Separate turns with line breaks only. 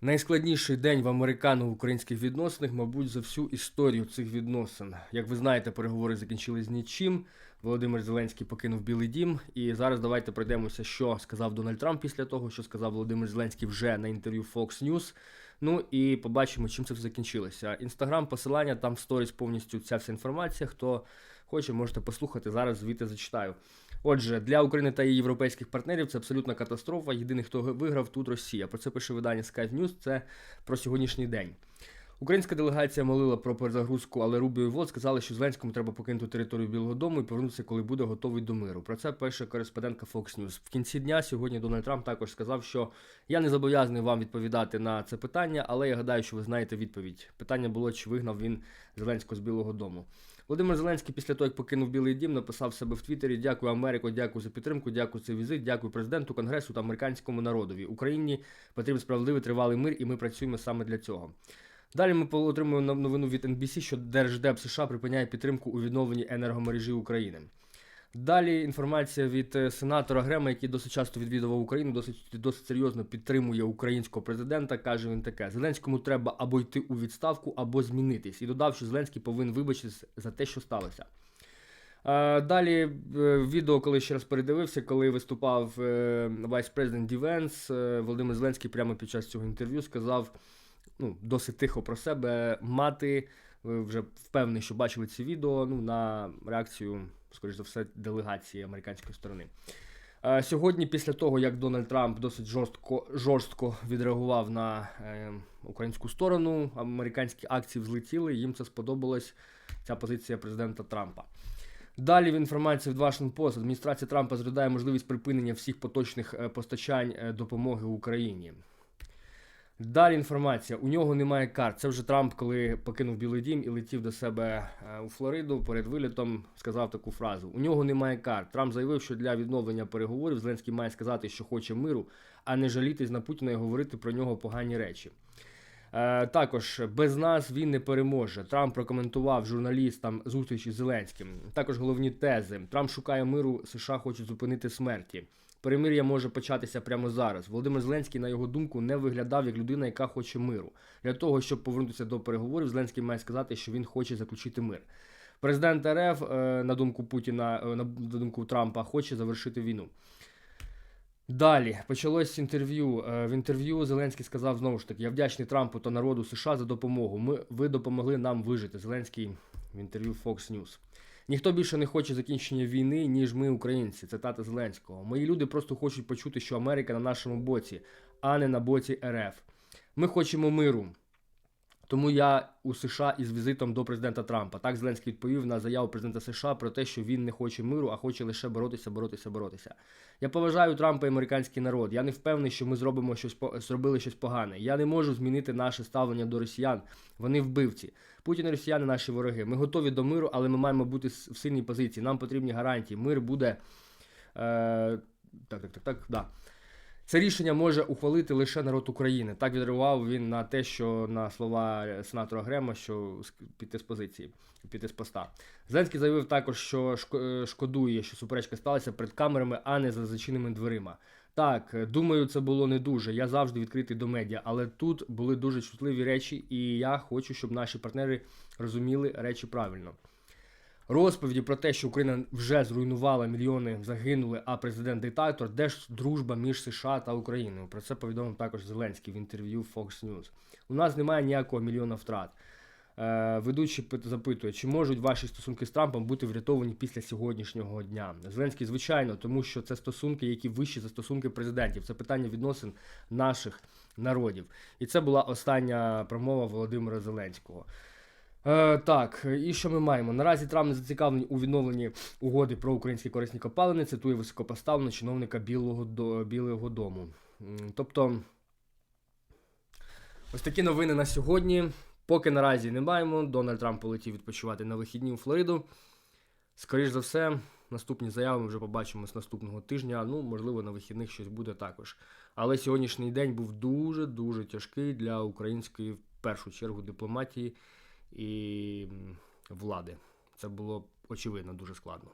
Найскладніший день в американо-українських відносинах, мабуть, за всю історію цих відносин. Як ви знаєте, переговори закінчились нічим. Володимир Зеленський покинув Білий Дім. І зараз давайте пройдемося, що сказав Дональд Трамп після того, що сказав Володимир Зеленський вже на інтерв'ю Fox News. Ну і побачимо, чим це все закінчилося. Інстаграм, посилання, там в сторіс повністю ця вся інформація. Хто хоче, можете послухати. Зараз звідти зачитаю. Отже, для України та її європейських партнерів це абсолютна катастрофа. Єдиний, хто виграв тут Росія. Про це пише видання Sky News, Це про сьогоднішній день. Українська делегація молила про перезагрузку, але Рубіо і Вод сказали, що Зеленському треба покинути територію Білого Дому і повернутися, коли буде готовий до миру. Про це пише кореспондентка Fox News. В кінці дня сьогодні Дональд Трамп також сказав, що я не зобов'язаний вам відповідати на це питання, але я гадаю, що ви знаєте відповідь. Питання було, чи вигнав він Зеленського з Білого Дому. Володимир Зеленський після того, як покинув Білий Дім, написав себе в Твіттері: Дякую Америко, дякую за підтримку, дякую за візит, дякую президенту, конгресу та американському народові. Україні потрібен справедливий тривалий мир, і ми працюємо саме для цього. Далі ми отримуємо новину від NBC, що Держдеп США припиняє підтримку у відновленні енергомережі України. Далі інформація від е, сенатора Грема, який досить часто відвідував Україну, досить досить серйозно підтримує українського президента. каже він таке: Зеленському треба або йти у відставку, або змінитись. І додав, що Зеленський повинен вибачитись за те, що сталося. Е, Далі е, відео, коли ще раз передивився, коли виступав вайс-президент Дівенс, Володимир Зеленський прямо під час цього інтерв'ю сказав ну, досить тихо про себе мати. Ви вже впевнений, що бачили ці відео ну, на реакцію, скоріш за все, делегації американської сторони. Е, Сьогодні, після того, як Дональд Трамп досить жорстко жорстко відреагував на е, українську сторону, американські акції взлетіли, їм це сподобалась ця позиція президента Трампа. Далі в інформації в Washington Post адміністрація Трампа зглядає можливість припинення всіх поточних е, постачань е, допомоги Україні. Далі інформація. У нього немає карт. Це вже Трамп, коли покинув Білий Дім і летів до себе е, у Флориду перед вилітом, сказав таку фразу: У нього немає карт. Трамп заявив, що для відновлення переговорів Зеленський має сказати, що хоче миру, а не жалітись на Путіна і говорити про нього погані речі. Е, також без нас він не переможе. Трамп прокоментував журналістам зустрічі з Зеленським. Також головні тези. Трамп шукає миру, США хочуть зупинити смерті. Перемир'я може початися прямо зараз. Володимир Зеленський, на його думку, не виглядав як людина, яка хоче миру. Для того, щоб повернутися до переговорів, Зеленський має сказати, що він хоче заключити мир. Президент РФ, е, на думку Путіна, е, на думку Трампа, хоче завершити війну. Далі почалось інтерв'ю. Е, В інтерв'ю Зеленський сказав знову ж таки: Я вдячний Трампу та народу США за допомогу. Ми ви допомогли нам вижити. Зеленський в інтерв'ю Fox News. Ніхто більше не хоче закінчення війни, ніж ми, українці. Цитата Зеленського. Мої люди просто хочуть почути, що Америка на нашому боці, а не на боці РФ. Ми хочемо миру. Тому я у США із візитом до президента Трампа. Так Зеленський відповів на заяву президента США про те, що він не хоче миру, а хоче лише боротися, боротися, боротися. Я поважаю Трампа і американський народ. Я не впевнений, що ми зробимо щось зробили щось погане. Я не можу змінити наше ставлення до росіян. Вони вбивці. Путін і росіяни наші вороги. Ми готові до миру, але ми маємо бути в сильній позиції. Нам потрібні гарантії. Мир буде. Е... Так, так, так, так, да. Це рішення може ухвалити лише народ України. Так відреагував він на те, що на слова сенатора Грема, що піти з позиції, піти з поста. Зеленський заявив також, що шкодує, що суперечка сталася перед камерами, а не за зачиненими дверима. Так, думаю, це було не дуже. Я завжди відкритий до медіа, але тут були дуже чутливі речі, і я хочу, щоб наші партнери розуміли речі правильно. Розповіді про те, що Україна вже зруйнувала мільйони, загинули, а президент диктатор, де ж дружба між США та Україною. Про це повідомив також Зеленський в інтерв'ю Fox News. У нас немає ніякого мільйона втрат. Е, ведучий запитує, чи можуть ваші стосунки з Трампом бути врятовані після сьогоднішнього дня. Зеленський, звичайно, тому що це стосунки, які вищі за стосунки президентів. Це питання відносин наших народів. І це була остання промова Володимира Зеленського. Е, Так, і що ми маємо? Наразі Трамп не зацікавлений у відновленні угоди про українські корисні копалини, цитує високопоставленого чиновника Білого до Білого Дому. Тобто, ось такі новини на сьогодні. Поки наразі не маємо. Дональд Трамп полетів відпочивати на вихідні у Флориду. Скоріше за все, наступні заяви ми вже побачимо з наступного тижня. Ну, можливо, на вихідних щось буде також. Але сьогоднішній день був дуже-дуже тяжкий для української, в першу чергу, дипломатії і влади. Це було очевидно дуже складно.